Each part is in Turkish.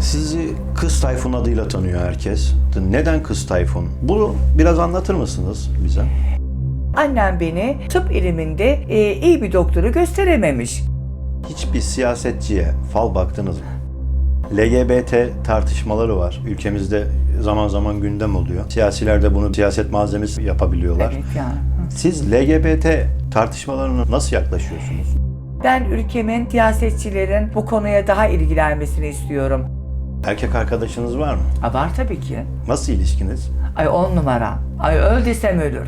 Sizi Kız Tayfun adıyla tanıyor herkes. Neden Kız Tayfun? Bunu biraz anlatır mısınız bize? Annem beni tıp iliminde e, iyi bir doktoru gösterememiş. Hiçbir siyasetçiye fal baktınız mı? LGBT tartışmaları var. Ülkemizde zaman zaman gündem oluyor. Siyasiler de bunu siyaset malzemesi yapabiliyorlar. Evet yani. Siz LGBT tartışmalarına nasıl yaklaşıyorsunuz? Ben ülkemin siyasetçilerin bu konuya daha ilgilenmesini istiyorum. Erkek arkadaşınız var mı? Ha, var tabii ki. Nasıl ilişkiniz? Ay on numara. Ay öl desem ölür.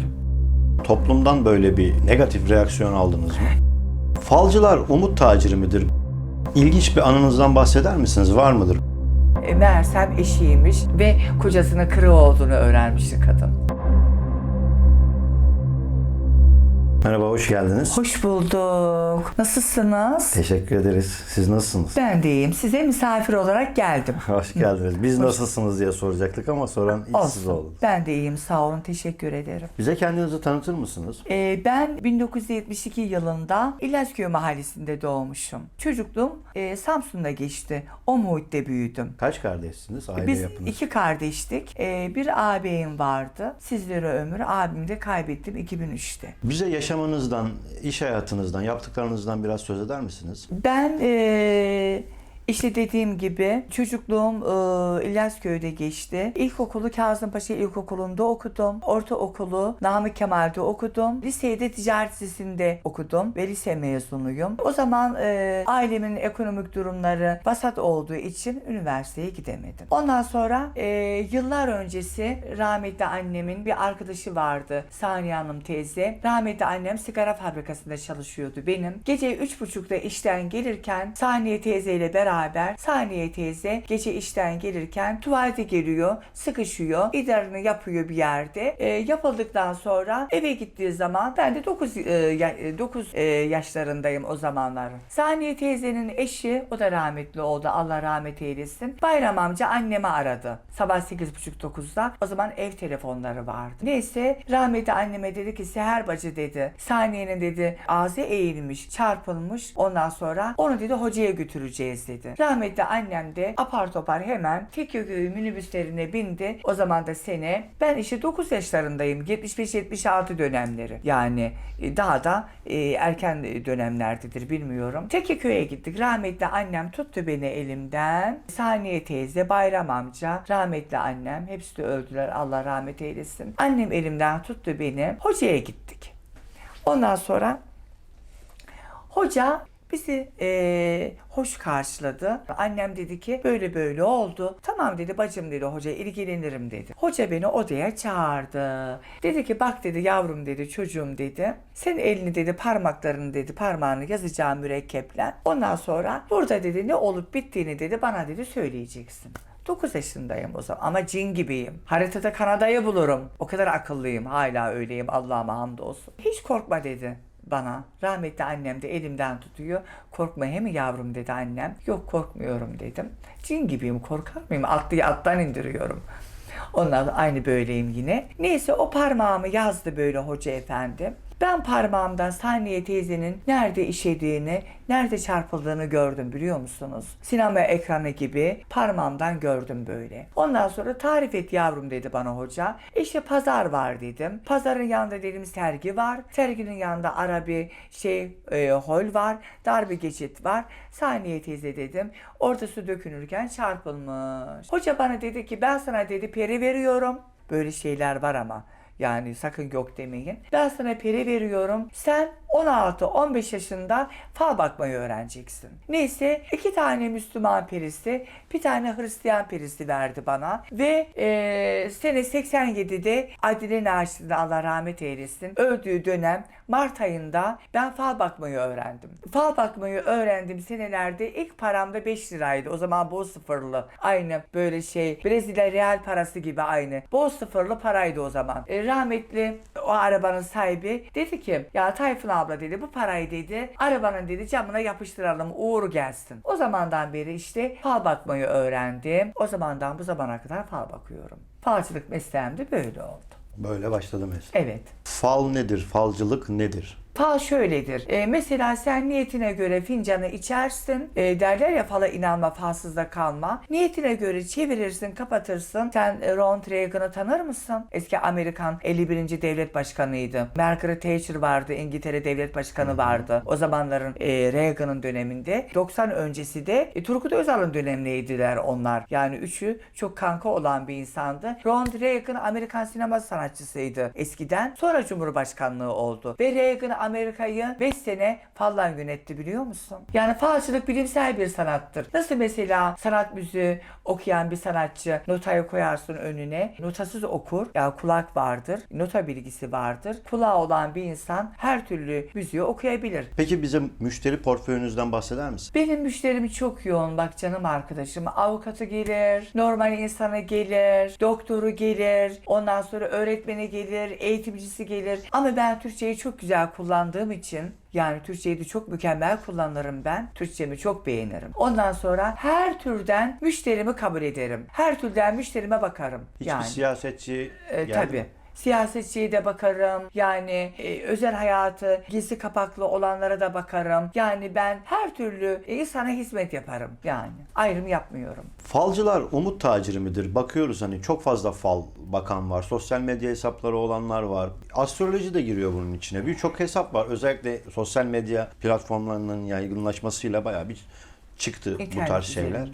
Toplumdan böyle bir negatif reaksiyon aldınız mı? Falcılar umut taciri midir? İlginç bir anınızdan bahseder misiniz? Var mıdır? E, meğersem eşiymiş ve kocasının kırığı olduğunu öğrenmişti kadın. Merhaba, hoş geldiniz. Hoş bulduk. Nasılsınız? Teşekkür ederiz. Siz nasılsınız? Ben de iyiyim. Size misafir olarak geldim. Hoş geldiniz. Biz nasılsınız diye soracaktık ama soran ilk siz Olsun. oldunuz. Ben de iyiyim. Sağ olun. Teşekkür ederim. Bize kendinizi tanıtır mısınız? Ee, ben 1972 yılında İlyasköy mahallesinde doğmuşum. Çocukluğum e, Samsun'da geçti. O muhitte büyüdüm. Kaç kardeşsiniz? Aile Biz yapınız. iki kardeştik. Ee, bir ağabeyim vardı. Sizlere ömür. Abimi de kaybettim 2003'te. Bize yaşamınızdan, iş hayatınızdan, yaptıklarınızdan biraz söz eder misiniz? Ben eee, işte dediğim gibi çocukluğum eee, İlyasköy'de geçti. İlkokulu Kazımpaşa İlkokulu'nda okudum. Ortaokulu Namık Kemal'de okudum. Liseyi de Ticaret Lisesi'nde okudum ve lise mezunuyum. O zaman eee, ailemin ekonomik durumları vasat olduğu için üniversiteye gidemedim. Ondan sonra eee, yıllar öncesi rahmetli annemin bir arkadaşı vardı. Saniye Hanım teyze. Rahmetli annem sigara fabrikasında çalışıyordu benim. Gece üç buçukta işten gelirken Saniye teyzeyle beraber Saniye teyze gece işten gelirken tuvalete geliyor, sıkışıyor, idarını yapıyor bir yerde. Ee, yapıldıktan sonra eve gittiği zaman ben de 9 9 yaşlarındayım o zamanlar. Saniye teyzenin eşi o da rahmetli oldu. Allah rahmet eylesin. Bayram amca annemi aradı. Sabah 8.30-9'da. O zaman ev telefonları vardı. Neyse rahmetli anneme dedi ki Seher bacı dedi. Saniye'nin dedi ağzı eğilmiş, çarpılmış. Ondan sonra onu dedi hocaya götüreceğiz dedi. Rahmetli annem de apar topar hemen Tekirdağ minibüslerine bindi. O zaman da sene ben işte 9 yaşlarındayım. 75-76 dönemleri. Yani e, daha da e, erken dönemlerdedir bilmiyorum. Tekiköy'e gittik. Rahmetli annem tuttu beni elimden. Saniye teyze, Bayram amca, rahmetli annem hepsi de öldüler. Allah rahmet eylesin. Annem elimden tuttu beni. Hocaya gittik. Ondan sonra Hoca bizi eee, hoş karşıladı. Annem dedi ki böyle böyle oldu. Tamam dedi bacım dedi hoca ilgilenirim dedi. Hoca beni odaya çağırdı. Dedi ki bak dedi yavrum dedi çocuğum dedi. Sen elini dedi parmaklarını dedi parmağını yazacağım mürekkeple. Ondan sonra burada dedi ne olup bittiğini dedi bana dedi söyleyeceksin. 9 yaşındayım o zaman ama cin gibiyim. Haritada Kanada'yı bulurum. O kadar akıllıyım. Hala öyleyim. Allah'ıma hamdolsun. Hiç korkma dedi bana. Rahmetli annem de elimden tutuyor. Korkma he mi yavrum dedi annem. Yok korkmuyorum dedim. Cin gibiyim korkar mıyım? Atlıyı attan indiriyorum. Sonra aynı böyleyim yine. Neyse o parmağımı yazdı böyle hoca efendi. Ben parmağımdan Saniye teyzenin nerede işediğini, nerede çarpıldığını gördüm biliyor musunuz? Sinema ekranı gibi parmağımdan gördüm böyle. Ondan sonra tarif et yavrum dedi bana hoca. İşte pazar var dedim. Pazarın yanında dedim sergi var. Serginin yanında ara bir şey e, hol var. Dar bir geçit var. Saniye teyze dedim. Orada su dökünürken çarpılmış. Hoca bana dedi ki ben sana dedi peri veriyorum. Böyle şeyler var ama. Yani sakın yok demeyin. Ben sana peri veriyorum. Sen 16-15 yaşında fal bakmayı öğreneceksin. Neyse iki tane Müslüman perisi, bir tane Hristiyan perisi verdi bana. Ve eee sene 87'de Adile Naşi'nin Allah rahmet eylesin öldüğü dönem Mart ayında ben fal bakmayı öğrendim. Fal bakmayı öğrendiğim senelerde ilk param da 5 liraydı. O zaman bol sıfırlı. Aynı böyle şey Brezilya real parası gibi aynı. Bol sıfırlı paraydı o zaman. E, rahmetli o arabanın sahibi dedi ki ya Tayfun abla dedi bu parayı dedi arabanın dedi camına yapıştıralım uğur gelsin. O zamandan beri işte fal bakmayı öğrendim. O zamandan bu zamana kadar fal bakıyorum. Falcılık mesleğim de böyle oldu. Böyle başladı mesela. Evet. Fal nedir? Falcılık nedir? Fal şöyledir. E, mesela sen niyetine göre fincanı içersin. E, derler ya fala inanma, falsızda kalma. Niyetine göre çevirirsin, kapatırsın. Sen e, Ronald Reagan'ı tanır mısın? Eski Amerikan 51. devlet başkanıydı. Margaret Thatcher vardı, İngiltere devlet başkanı vardı. O zamanların e, Reagan'ın döneminde. 90 öncesi de e, Turgut Özal'ın dönemindeydiler onlar. Yani üçü çok kanka olan bir insandı. Ronald Reagan Amerikan sinema sanatçısıydı eskiden. Sonra Cumhurbaşkanlığı oldu. Ve Reagan Amerika'yı 5 sene fallan yönetti biliyor musun? Yani falcılık bilimsel bir sanattır. Nasıl mesela sanat müziği okuyan bir sanatçı notayı koyarsın önüne. Notasız okur. Ya kulak vardır. Nota bilgisi vardır. Kulağı olan bir insan her türlü müziği okuyabilir. Peki bize müşteri portföyünüzden bahseder misin? Benim müşterim çok yoğun bak canım arkadaşım. Avukatı gelir, normal insanı gelir, doktoru gelir, ondan sonra öğretmeni gelir, eğitimcisi gelir. Ama ben Türkçeyi çok güzel kullandığım için yani Türkçeyi de çok mükemmel kullanırım ben. Türkçemi çok beğenirim. Ondan sonra her türden müşterimi kabul ederim. Her türden müşterime bakarım. Hiçbir yani. siyasetçi E, geldi tabii. mi? Siyasetçiye de bakarım. Yani e, özel hayatı gizli kapaklı olanlara da bakarım. Yani ben her türlü e, insana hizmet yaparım. Yani ayrım yapmıyorum. Falcılar umut taciri midir? Bakıyoruz hani çok fazla fal bakan var. Sosyal medya hesapları olanlar var. Astroloji de giriyor bunun içine. Birçok hesap var. Özellikle sosyal medya platformlarının yaygınlaşmasıyla bayağı bir çıktı bu İnternet tarz şeyler. üzerinden.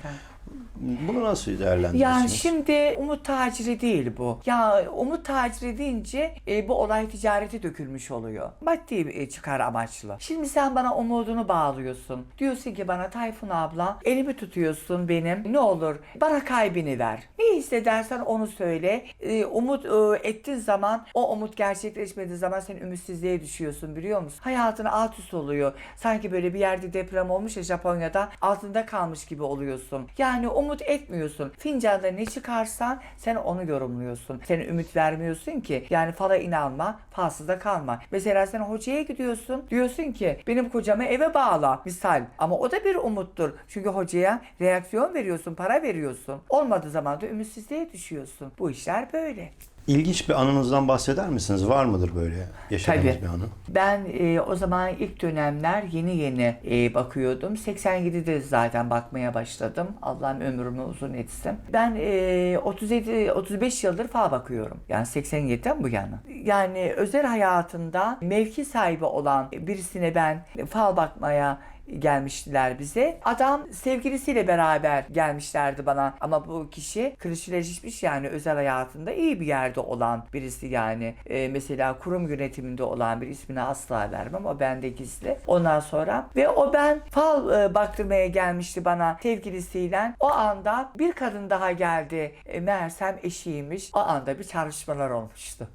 Bunu nasıl değerlendirirsiniz? Yani şimdi umut taciri değil bu. Ya umut taciri deyince e, bu olay ticarete dökülmüş oluyor. Maddi e, çıkar amaçlı. Şimdi sen bana umudunu bağlıyorsun. Diyorsun ki bana Tayfun abla elimi tutuyorsun benim. Ne olur bana kalbini ver. Ne hissedersen onu söyle. E, umut e, ettiğin zaman o umut gerçekleşmediği zaman sen ümitsizliğe düşüyorsun biliyor musun? Hayatın alt üst oluyor. Sanki böyle bir yerde deprem olmuş ya Japonya'da altında kalmış gibi oluyorsun. Yani umut etmiyorsun. Fincanda ne çıkarsan sen onu yorumluyorsun. Sen ümit vermiyorsun ki. Yani fala inanma, falsızda kalma. Mesela sen hocaya gidiyorsun. Diyorsun ki benim kocamı eve bağla. Misal. Ama o da bir umuttur. Çünkü hocaya reaksiyon veriyorsun, para veriyorsun. Olmadığı zaman da ümitsizliğe düşüyorsun. Bu işler böyle. İlginç bir anınızdan bahseder misiniz? Var mıdır böyle yaşadığınız Tabii. bir anı? Ben e, o zaman ilk dönemler yeni yeni e, bakıyordum. 87'de zaten bakmaya başladım. Allah'ım ömrümü uzun etsin. Ben e, 37 35 yıldır fal bakıyorum. Yani 87'den bu yana. Yani özel hayatında mevki sahibi olan birisine ben fal bakmaya gelmiştiler bize. Adam sevgilisiyle beraber gelmişlerdi bana. Ama bu kişi klişeleşmiş yani özel hayatında iyi bir yerde olan birisi yani. Ee, mesela kurum yönetiminde olan bir ismini asla vermem. O bende gizli. Ondan sonra ve o ben fal e, baktırmaya gelmişti bana sevgilisiyle. O anda bir kadın daha geldi. E, meğersem eşiymiş. O anda bir çarpışmalar olmuştu.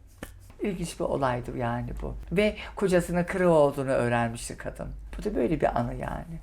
İlginç bir olaydı yani bu. Ve kocasının kırığı olduğunu öğrenmişti kadın. Bu da böyle bir anı yani.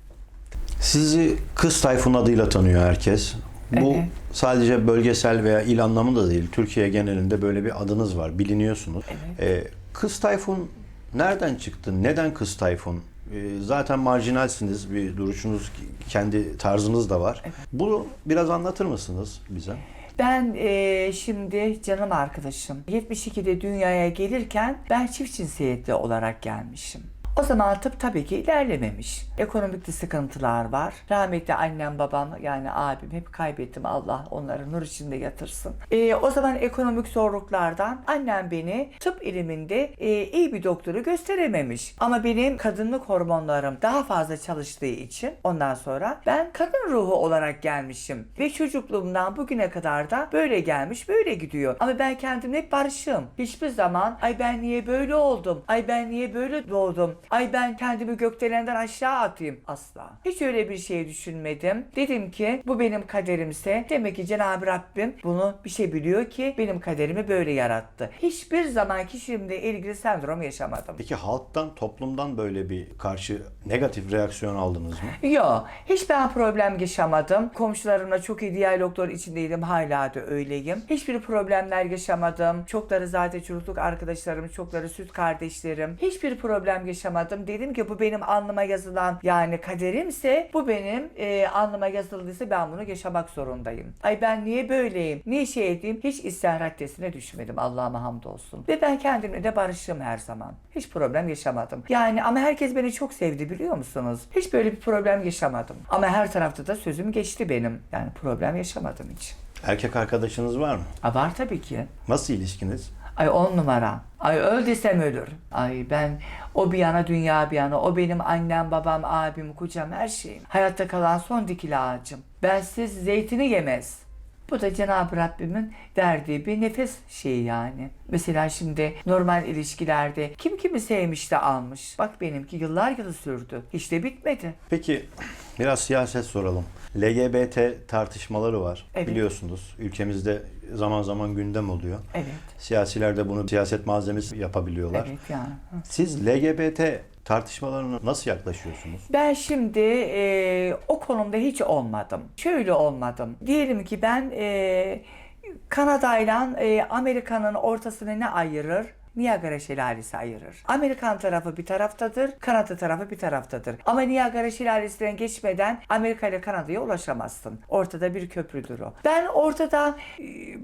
Sizi Kız Tayfun adıyla tanıyor herkes. Bu Evet. sadece bölgesel veya il anlamında değil. Türkiye genelinde böyle bir adınız var. Biliniyorsunuz. Ee, Kız Tayfun nereden çıktı? Neden Kız Tayfun? Ee, zaten marjinalsiniz. Bir duruşunuz, kendi tarzınız da var. Bunu biraz anlatır mısınız bize? Ben eee, şimdi canım arkadaşım 72'de dünyaya gelirken ben çift cinsiyetli olarak gelmişim. O zaman tıp tabii ki ilerlememiş. Ekonomik de sıkıntılar var. Rahmetli annem babam yani abim hep kaybettim. Allah onları nur içinde yatırsın. Eee, o zaman ekonomik zorluklardan annem beni tıp iliminde eee, iyi bir doktoru gösterememiş. Ama benim kadınlık hormonlarım daha fazla çalıştığı için ondan sonra ben kadın ruhu olarak gelmişim. Ve çocukluğumdan bugüne kadar da böyle gelmiş böyle gidiyor. Ama ben kendimle hep barışım. Hiçbir zaman ay ben niye böyle oldum? Ay ben niye böyle doğdum? Ay ben kendimi gökdelenden aşağı atayım. Asla. Hiç öyle bir şey düşünmedim. Dedim ki bu benim kaderimse demek ki Cenab-ı Rabbim bunu bir şey biliyor ki benim kaderimi böyle yarattı. Hiçbir zaman kişilimle ilgili sendrom yaşamadım. Peki halktan, toplumdan böyle bir karşı negatif reaksiyon aldınız mı? Yok. Hiç ben problem yaşamadım. Komşularımla çok iyi diyaloglar içindeydim. Hala da öyleyim. Hiçbir problemler yaşamadım. Çokları zaten çocukluk arkadaşlarım, çokları süt kardeşlerim. Hiçbir problem yaşamadım. Yaşamadım. Dedim ki bu benim alnıma yazılan yani kaderimse bu benim e, alnıma yazıldıysa ben bunu yaşamak zorundayım. Ay ben niye böyleyim? Niye şey edeyim? Hiç isyan raddesine düşmedim Allah'ıma hamdolsun. Ve ben kendimle de barışım her zaman. Hiç problem yaşamadım. Yani ama herkes beni çok sevdi biliyor musunuz? Hiç böyle bir problem yaşamadım. Ama her tarafta da sözüm geçti benim. Yani problem yaşamadım hiç. Erkek arkadaşınız var mı? Ha, var tabii ki. Nasıl ilişkiniz? Ay on numara. Ay öl desem ölür. Ay ben o bir yana dünya bir yana. O benim annem, babam, abim, kocam her şeyim. Hayatta kalan son dikili ağacım. Bensiz zeytini yemez. Bu da Cenab-ı Rabbimin verdiği bir nefes şeyi yani. Mesela şimdi normal ilişkilerde kim kimi sevmiş de almış. Bak benimki yıllar yılı sürdü. Hiç de bitmedi. Peki biraz siyaset soralım. LGBT tartışmaları var Evet. biliyorsunuz. Ülkemizde zaman zaman gündem oluyor. Evet. Siyasiler de bunu siyaset malzemesi yapabiliyorlar. Evet yani. Hı. Siz LGBT tartışmalarına nasıl yaklaşıyorsunuz? Ben şimdi e, o konumda hiç olmadım. Şöyle olmadım. Diyelim ki ben e, Kanada ile e, Amerika'nın ortasını ne ayırır? Niagara Şelalesi ayırır. Amerikan tarafı bir taraftadır, Kanada tarafı bir taraftadır. Ama Niagara Şelalesi'nden geçmeden Amerika ile Kanada'ya ulaşamazsın. Ortada bir köprüdür o. Ben ortada e,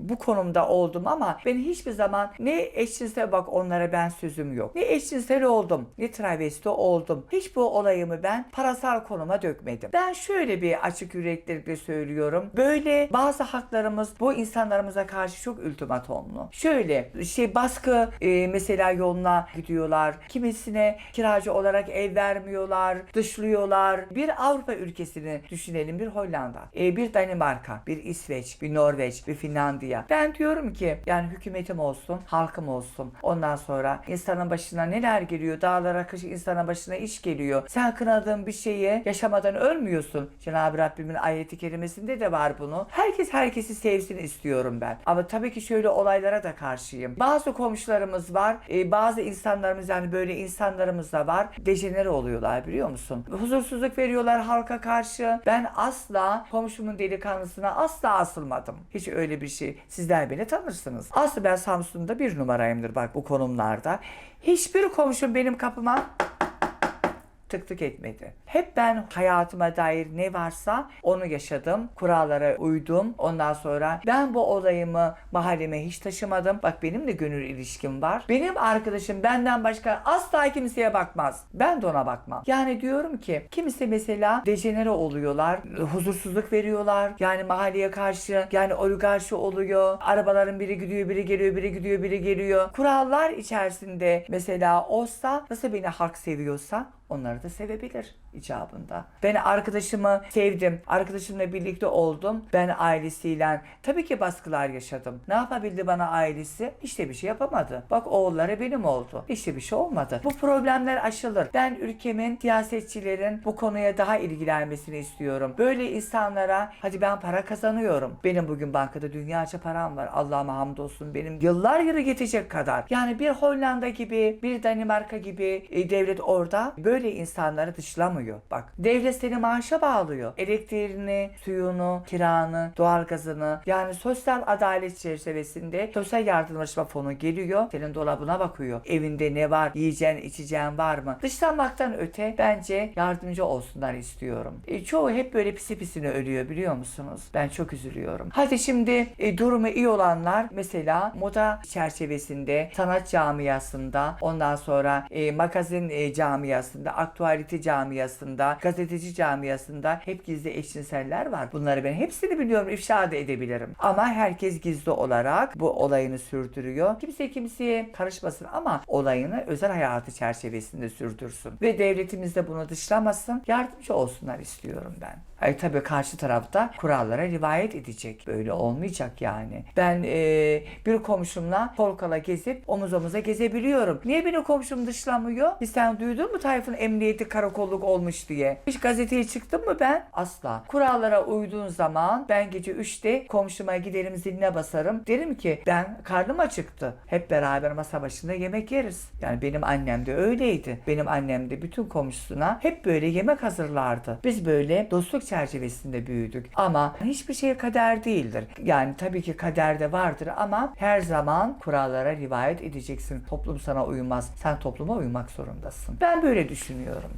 bu konumda oldum ama ben hiçbir zaman ne eşcinsel bak onlara ben sözüm yok. Ne eşcinsel oldum, ne travesti oldum. Hiç bu olayımı ben parasal konuma dökmedim. Ben şöyle bir açık yüreklilikle söylüyorum. Böyle bazı haklarımız bu insanlarımıza karşı çok ultimatomlu. Şöyle şey baskı e, mesela yoluna gidiyorlar. Kimisine kiracı olarak ev vermiyorlar, dışlıyorlar. Bir Avrupa ülkesini düşünelim. Bir Hollanda, e, bir Danimarka, bir İsveç, bir Norveç, bir Finlandiya. Ben diyorum ki yani hükümetim olsun, halkım olsun. Ondan sonra insanın başına neler geliyor? Dağlara kış insanın başına iş geliyor. Sen kınadığın bir şeyi yaşamadan ölmüyorsun. Cenab-ı Rabbimin ayeti kerimesinde de var bunu. Herkes herkesi sevsin istiyorum ben. Ama tabii ki şöyle olaylara da karşıyım. Bazı komşularımız var. e, bazı insanlarımız yani böyle insanlarımız da var. Dejenere oluyorlar biliyor musun? Huzursuzluk veriyorlar halka karşı. Ben asla komşumun delikanlısına asla asılmadım. Hiç öyle bir şey. Sizler beni tanırsınız. Aslı ben Samsun'da bir numarayımdır bak bu konumlarda. Hiçbir komşum benim kapıma tık etmedi. Hep ben hayatıma dair ne varsa onu yaşadım. Kurallara uydum. Ondan sonra ben bu olayımı mahalleme hiç taşımadım. Bak benim de gönül ilişkim var. Benim arkadaşım benden başka asla kimseye bakmaz. Ben de ona bakmam. Yani diyorum ki kimisi mesela dejenere oluyorlar. Huzursuzluk veriyorlar. Yani mahalleye karşı yani oligarşi oluyor. Arabaların biri gidiyor, biri geliyor, biri gidiyor, biri geliyor. Kurallar içerisinde mesela olsa nasıl beni halk seviyorsa onları da sevebilir icabında. Ben arkadaşımı sevdim. Arkadaşımla birlikte oldum. Ben ailesiyle tabii ki baskılar yaşadım. Ne yapabildi bana ailesi? Hiçbir bir şey yapamadı. Bak oğulları benim oldu. Hiçbir bir şey olmadı. Bu problemler aşılır. Ben ülkemin siyasetçilerin bu konuya daha ilgilenmesini istiyorum. Böyle insanlara hadi ben para kazanıyorum. Benim bugün bankada dünyaca param var. Allah'ıma hamdolsun benim yıllar yılı yetecek kadar. Yani bir Hollanda gibi, bir Danimarka gibi e, devlet orada böyle insanları dışlamıyor. Bak devlet seni maaşa bağlıyor. Elektriğini, suyunu, kiranı, doğalgazını yani sosyal adalet çerçevesinde sosyal yardımlaşma fonu geliyor. Senin dolabına bakıyor. Evinde ne var? Yiyeceğin, içeceğin var mı? Dışlanmaktan öte bence yardımcı olsunlar istiyorum. E, çoğu hep böyle pisi pisine ölüyor biliyor musunuz? Ben çok üzülüyorum. Hadi şimdi e, durumu iyi olanlar mesela moda çerçevesinde, sanat camiasında, ondan sonra e, magazin e, camiasında, aktualite camiasında, gazeteci camiasında hep gizli eşcinseller var. Bunları ben hepsini biliyorum, ifşa da edebilirim. Ama herkes gizli olarak bu olayını sürdürüyor. Kimse kimseye karışmasın ama olayını özel hayatı çerçevesinde sürdürsün. Ve devletimiz de bunu dışlamasın. Yardımcı olsunlar istiyorum ben. Ay tabii karşı tarafta kurallara rivayet edecek. Böyle olmayacak yani. Ben e, bir komşumla kol kola gezip omuz omuza gezebiliyorum. Niye beni komşum dışlamıyor? Sen duydun mu Tayfun emniyet emniyeti karakolluk olmuş diye. Hiç gazeteye çıktım mı ben? Asla. Kurallara uyduğun zaman ben gece 3'te komşuma giderim ziline basarım. Derim ki ben karnım acıktı. Hep beraber masa başında yemek yeriz. Yani benim annem de öyleydi. Benim annem de bütün komşusuna hep böyle yemek hazırlardı. Biz böyle dostluk çerçevesinde büyüdük. Ama hiçbir şey kader değildir. Yani tabii ki kaderde vardır ama her zaman kurallara rivayet edeceksin. Toplum sana uymaz. Sen topluma uymak zorundasın. Ben böyle düşünüyorum.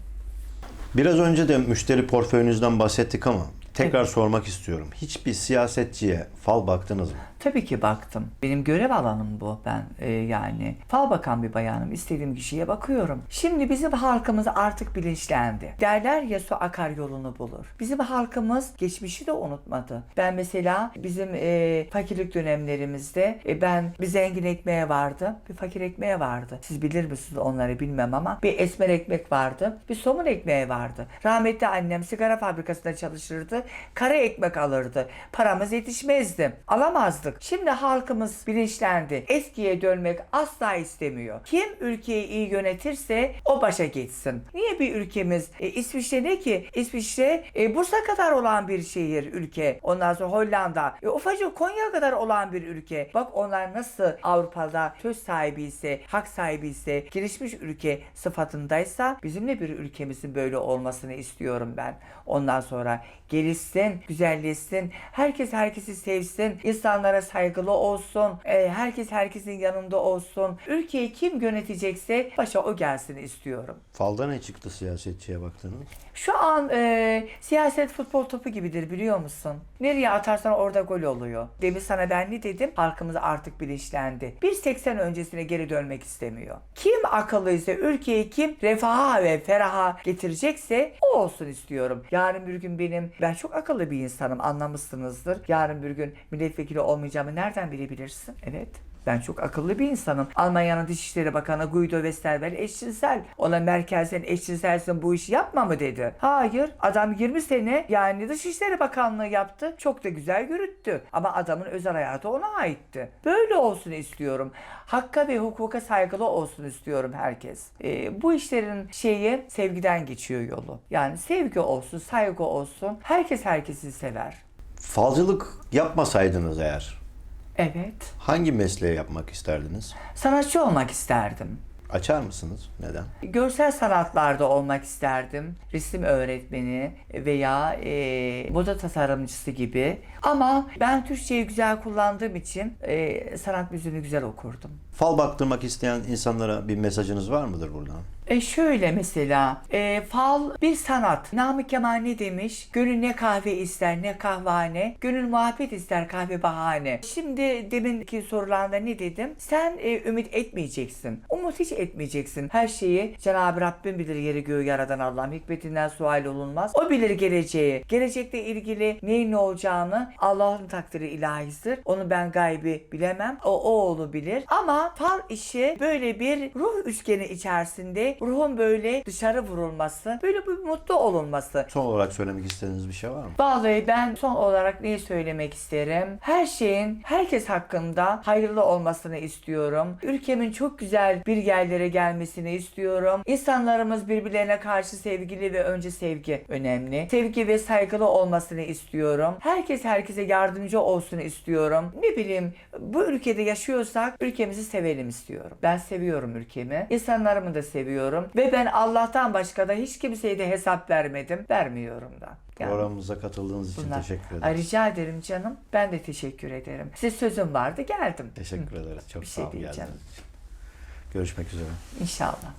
Biraz önce de müşteri portföyünüzden bahsettik ama tekrar sormak istiyorum. Hiçbir siyasetçiye fal baktınız mı? Tabii ki baktım. Benim görev alanım bu ben e, yani. Fal bakan bir bayanım. İstediğim kişiye bakıyorum. Şimdi bizim halkımız artık bilinçlendi. Derler ya su akar yolunu bulur. Bizim halkımız geçmişi de unutmadı. Ben mesela bizim e, fakirlik dönemlerimizde e, ben bir zengin ekmeğe vardı. Bir fakir ekmeğe vardı. Siz bilir misiniz onları bilmem ama bir esmer ekmek vardı. Bir somun ekmeği vardı. Rahmetli annem sigara fabrikasında çalışırdı. Kara ekmek alırdı. Paramız yetişmezdi. Alamazdık. Şimdi halkımız bilinçlendi. Eskiye dönmek asla istemiyor. Kim ülkeyi iyi yönetirse o başa geçsin. Niye bir ülkemiz? E, İsviçre ne ki? İsviçre e, Bursa kadar olan bir şehir, ülke. Ondan sonra Hollanda. E, ufacık Konya kadar olan bir ülke. Bak onlar nasıl Avrupa'da söz sahibi ise, hak sahibi ise, gelişmiş ülke sıfatındaysa bizim de bir ülkemizin böyle olmasını istiyorum ben. Ondan sonra gelişsin, güzelleşsin, herkes herkesi sevsin, insanlara saygılı olsun, e, herkes herkesin yanında olsun. Ülkeyi kim yönetecekse başa o gelsin istiyorum. Falda ne çıktı siyasetçiye baktınız? Şu an e, siyaset futbol topu gibidir biliyor musun? Nereye atarsan orada gol oluyor. Demin sana ben ne dedim? Halkımız artık bilinçlendi. 1.80 öncesine geri dönmek istemiyor. Kim akıllıysa ülkeyi kim refaha ve feraha getirecekse o olsun istiyorum. Yarın bir gün benim, ben çok akıllı bir insanım anlamışsınızdır. Yarın bir gün milletvekili olmayacağımı nereden bilebilirsin? Evet. Ben çok akıllı bir insanım. Almanya'nın Dışişleri Bakanı Guido Westerwelle eşcinsel. Ona Merkel sen eşcinselsin bu işi yapma mı dedi. Hayır. Adam 20 sene yani Dışişleri Bakanlığı yaptı. Çok da güzel yürüttü. Ama adamın özel hayatı ona aitti. Böyle olsun istiyorum. Hakka ve hukuka saygılı olsun istiyorum herkes. Ee, bu işlerin şeyi sevgiden geçiyor yolu. Yani sevgi olsun, saygı olsun. Herkes herkesi sever. Falcılık yapmasaydınız eğer Evet. hangi mesleği yapmak isterdiniz? Sanatçı olmak isterdim. Açar mısınız? Neden? Görsel sanatlarda olmak isterdim. Resim öğretmeni veya e, moda tasarımcısı gibi. Ama ben Türkçeyi güzel kullandığım için e, sanat müziğini güzel okurdum. Fal baktırmak isteyen insanlara bir mesajınız var mıdır buradan? E şöyle mesela e, fal bir sanat. Namık Kemal ne demiş? Gönül ne kahve ister ne kahvehane. Gönül muhabbet ister kahve bahane. Şimdi deminki sorularında ne dedim? Sen e, ümit etmeyeceksin. Umut hiç etmeyeceksin. Her şeyi Cenab-ı Rabbim bilir yeri göğü yaradan Allah'ım. Hikmetinden sual olunmaz. O bilir geleceği. Gelecekle ilgili neyin ne olacağını Allah'ın takdiri ilahisidir. Onu ben gaybi bilemem. O oğlu bilir. Ama fal işi böyle bir ruh üçgeni içerisinde ruhun böyle dışarı vurulması, böyle bir mutlu olunması. Son olarak söylemek istediğiniz bir şey var mı? Vallahi ben son olarak neyi söylemek isterim? Her şeyin herkes hakkında hayırlı olmasını istiyorum. Ülkemin çok güzel bir yerlere gelmesini istiyorum. İnsanlarımız birbirlerine karşı sevgili ve önce sevgi önemli. Sevgi ve saygılı olmasını istiyorum. Herkes herkese yardımcı olsun istiyorum. Ne bileyim bu ülkede yaşıyorsak ülkemizi sevelim istiyorum. Ben seviyorum ülkemi. İnsanlarımı da seviyorum. Ve ben Allah'tan başka da hiç kimseye de hesap vermedim. Vermiyorum da. Yani Programımıza katıldığınız için bunlar. teşekkür Ay, ederiz. rica ederim canım. Ben de teşekkür ederim. Size sözüm vardı geldim. Teşekkür ederiz. Çok Bir sağ şey olun geldiğiniz için. Görüşmek üzere. İnşallah.